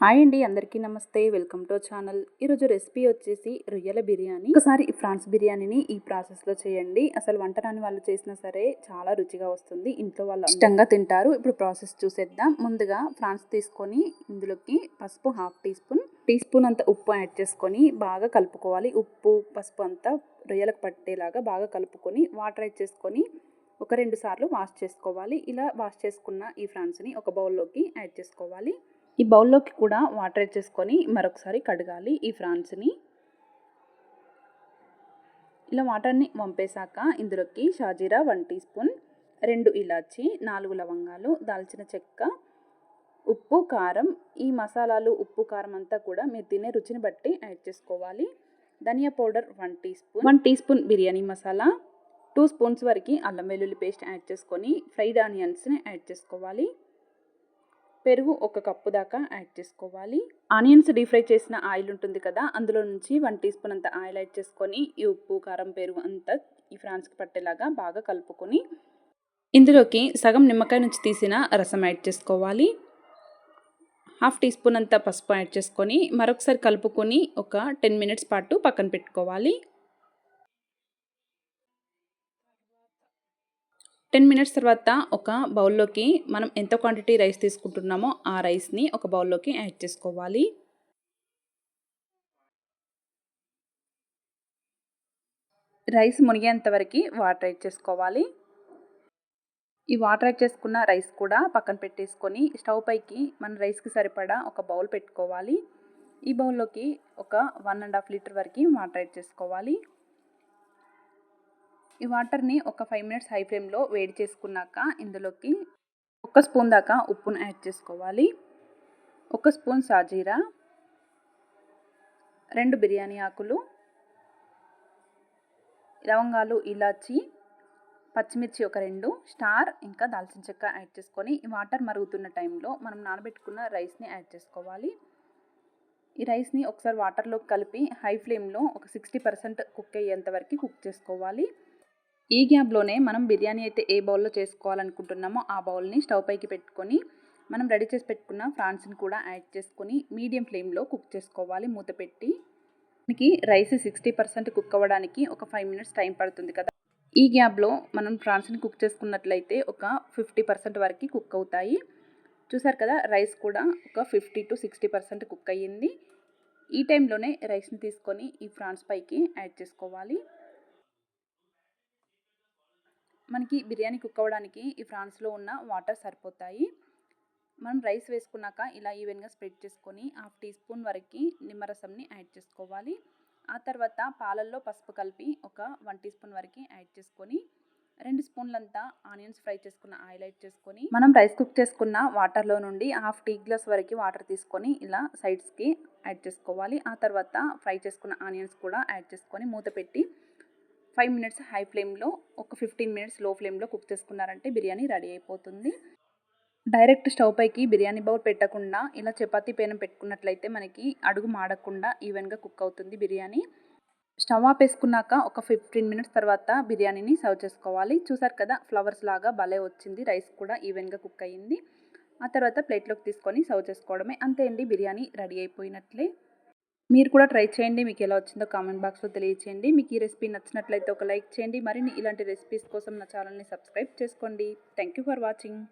Hi అండి అందరికీ నమస్తే. Welcome to channel. ఈరోజు రెసిపీ వచ్చేసి రొయ్యల బిర్యానీ. ఒకసారి ఈ ఫ్రాన్స్ బిర్యానీని ఈ ప్రాసెస్లో చేయండి. అసలు వంట రాని వాళ్ళు చేసినా సరే చాలా రుచిగా వస్తుంది. ఇంట్లో వాళ్ళు ఇష్టంగా తింటారు. ఇప్పుడు ప్రాసెస్ చూసేద్దాం. ముందుగా ఫ్రాన్స్ తీసుకొని ఇందులోకి పసుపు half teaspoon teaspoon అంత ఉప్పు యాడ్ చేసుకొని బాగా కలుపుకోవాలి. ఉప్పు పసుపు అంతా రొయ్యలకు పట్టేలాగా బాగా కలుపుకొని వాటర్ యాడ్ చేసుకొని ఒక రెండు సార్లు వాష్ చేసుకోవాలి. ఇలా వాష్ చేసుకున్న ఈ ఫ్రాన్స్ని ఒక బౌల్లోకి యాడ్ చేసుకోవాలి. ఈ బౌల్లోకి కూడా వాటర్ వేసేసుకొని మరొకసారి కడగాలి ఈ ఫ్రాన్స్ని. ఇలా వాటర్ని వంపేశాక ఇందులోకి షాజీరా వన్ టీ స్పూన్ రెండు ఇలాచి నాలుగు లవంగాలు దాల్చిన చెక్క ఉప్పు కారం. ఈ మసాలాలు ఉప్పు కారం అంతా కూడా మీరు తినే రుచిని బట్టి యాడ్ చేసుకోవాలి. Dhania powder one teaspoon one teaspoon biryani masala two spoons వరకు అల్లం వెల్లుల్లి పేస్ట్ యాడ్ చేసుకొని ఫ్రైడ్ ఆనియన్స్ని యాడ్ చేసుకోవాలి. పెరుగు ఒక కప్పు దాకా యాడ్ చేసుకోవాలి. ఆనియన్స్ డీప్ ఫ్రై చేసిన ఆయిల్ ఉంటుంది కదా అందులో నుంచి వన్ టీ స్పూన్ అంత ఆయిల్ యాడ్ చేసుకొని ఈ ఉప్పు కారం పెరుగు అంతా ఈ ఫ్రాన్స్కి పట్టేలాగా బాగా కలుపుకొని ఇందులోకి సగం నిమ్మకాయ నుంచి తీసిన రసం యాడ్ చేసుకోవాలి. హాఫ్ టీ స్పూన్ అంత పసుపు యాడ్ చేసుకొని మరొకసారి కలుపుకొని ఒక టెన్ మినిట్స్ పాటు పక్కన పెట్టుకోవాలి. టెన్ మినిట్స్ తర్వాత ఒక బౌల్లోకి మనం ఎంత క్వాంటిటీ రైస్ తీసుకుంటున్నామో ఆ రైస్ని ఒక బౌల్లోకి యాడ్ చేసుకోవాలి. రైస్ మునిగేంత వరకు వాటర్ యాడ్ చేసుకోవాలి. ఈ వాటర్ యాడ్ చేసుకున్న రైస్ కూడా పక్కన పెట్టేసుకొని స్టవ్ పైకి మన రైస్కి సరిపడా ఒక బౌల్ పెట్టుకోవాలి. ఈ బౌల్లోకి ఒక వన్ అండ్ హాఫ్ లీటర్ వరకు వాటర్ యాడ్ చేసుకోవాలి. ఈ వాటర్ని ఒక ఫైవ్ మినిట్స్ హై ఫ్లేమ్లో వేడి చేసుకున్నాక ఇందులోకి ఒక స్పూన్ దాకా ఉప్పును యాడ్ చేసుకోవాలి. ఒక స్పూన్ సాజీరా. రెండు బిర్యానీ ఆకులు. లవంగాలు ఇలాచి పచ్చిమిర్చి ఒక రెండు స్టార్ ఇంకా దాల్చిన చెక్క యాడ్ చేసుకొని ఈ వాటర్ మరుగుతున్న టైంలో మనం నానబెట్టుకున్న రైస్ని యాడ్ చేసుకోవాలి. ఈ రైస్ని ఒకసారి వాటర్లో కలిపి హై ఫ్లేమ్లో ఒక సిక్స్టీ పర్సెంట్ కుక్ అయ్యేంత వరకు కుక్ చేసుకోవాలి. ఈ గ్యాప్లోనే మనం బిర్యానీ అయితే ఏ బౌల్లో చేసుకోవాలనుకుంటున్నామో ఆ బౌల్ని స్టవ్ పైకి పెట్టుకొని మనం రెడీ చేసి పెట్టుకున్న ఫ్రాన్స్ని కూడా యాడ్ చేసుకొని మీడియం ఫ్లేమ్లో కుక్ చేసుకోవాలి మూత పెట్టి. మనకి రైస్ సిక్స్టీ పర్సెంట్ కుక్ అవ్వడానికి ఒక ఫైవ్ మినిట్స్ టైం పడుతుంది కదా. ఈ గ్యాప్లో మనం ఫ్రాన్స్ని కుక్ చేసుకున్నట్లయితే ఒక ఫిఫ్టీ పర్సెంట్ వరకు కుక్ అవుతాయి. చూసారు కదా రైస్ కూడా ఒక fifty to sixty percent cook అయ్యింది. ఈ టైంలోనే రైస్ని తీసుకొని ఈ ఫ్రాన్స్ పైకి యాడ్ చేసుకోవాలి. మనకి బిర్యానీ కుక్ అవ్వడానికి ఈ ఫ్రాన్స్లో ఉన్న వాటర్ సరిపోతాయి. మనం రైస్ వేసుకున్నాక ఇలా ఈవెన్గా స్ప్రెడ్ చేసుకొని హాఫ్ టీ స్పూన్ వరకు నిమ్మరసంని యాడ్ చేసుకోవాలి. ఆ తర్వాత పాలల్లో పసుపు కలిపి ఒక వన్ టీ స్పూన్ వరకు యాడ్ చేసుకొని రెండు స్పూన్లంతా ఆనియన్స్ ఫ్రై చేసుకున్న ఆయిల్ యాడ్ చేసుకొని మనం రైస్ కుక్ చేసుకున్న వాటర్లో నుండి హాఫ్ టీ గ్లాస్ వరకు వాటర్ తీసుకొని ఇలా సైడ్స్కి యాడ్ చేసుకోవాలి. ఆ తర్వాత ఫ్రై చేసుకున్న ఆనియన్స్ కూడా యాడ్ చేసుకొని మూత పెట్టి ఫైవ్ మినిట్స్ హై ఫ్లేమ్లో ఒక ఫిఫ్టీన్ మినిట్స్లో ఫ్లేమ్లో కుక్ చేసుకున్నారంటే బిర్యానీ రెడీ అయిపోతుంది. డైరెక్ట్ స్టవ్ పైకి బిర్యానీ బౌల్ పెట్టకుండా ఇలా చపాతీ పేనం పెట్టుకున్నట్లయితే మనకి అడుగు మాడకుండా ఈవెన్గా కుక్ అవుతుంది బిర్యానీ. స్టవ్ ఆపేసుకున్నాక ఒక ఫిఫ్టీన్ మినిట్స్ తర్వాత బిర్యానీని సర్వ్ చేసుకోవాలి. చూసారు కదా ఫ్లవర్స్ లాగా భలే వచ్చింది రైస్ కూడా ఈవెన్గా కుక్ అయ్యింది. ఆ తర్వాత ప్లేట్లోకి తీసుకొని సర్వ్ చేసుకోవడమే. అంతే అండి బిర్యానీ రెడీ అయిపోయినట్లే. మీరు కూడా ట్రై చేయండి. మీకు ఎలా వచ్చిందో కామెంట్ బాక్స్లో తెలియచేయండి. మీకు ఈ రెసిపీ నచ్చినట్లయితే ఒక లైక్ చేయండి. మరిన్ని ఇలాంటి రెసిపీస్ కోసం నా ఛానల్ని సబ్స్క్రైబ్ చేసుకోండి. Thank you for watching.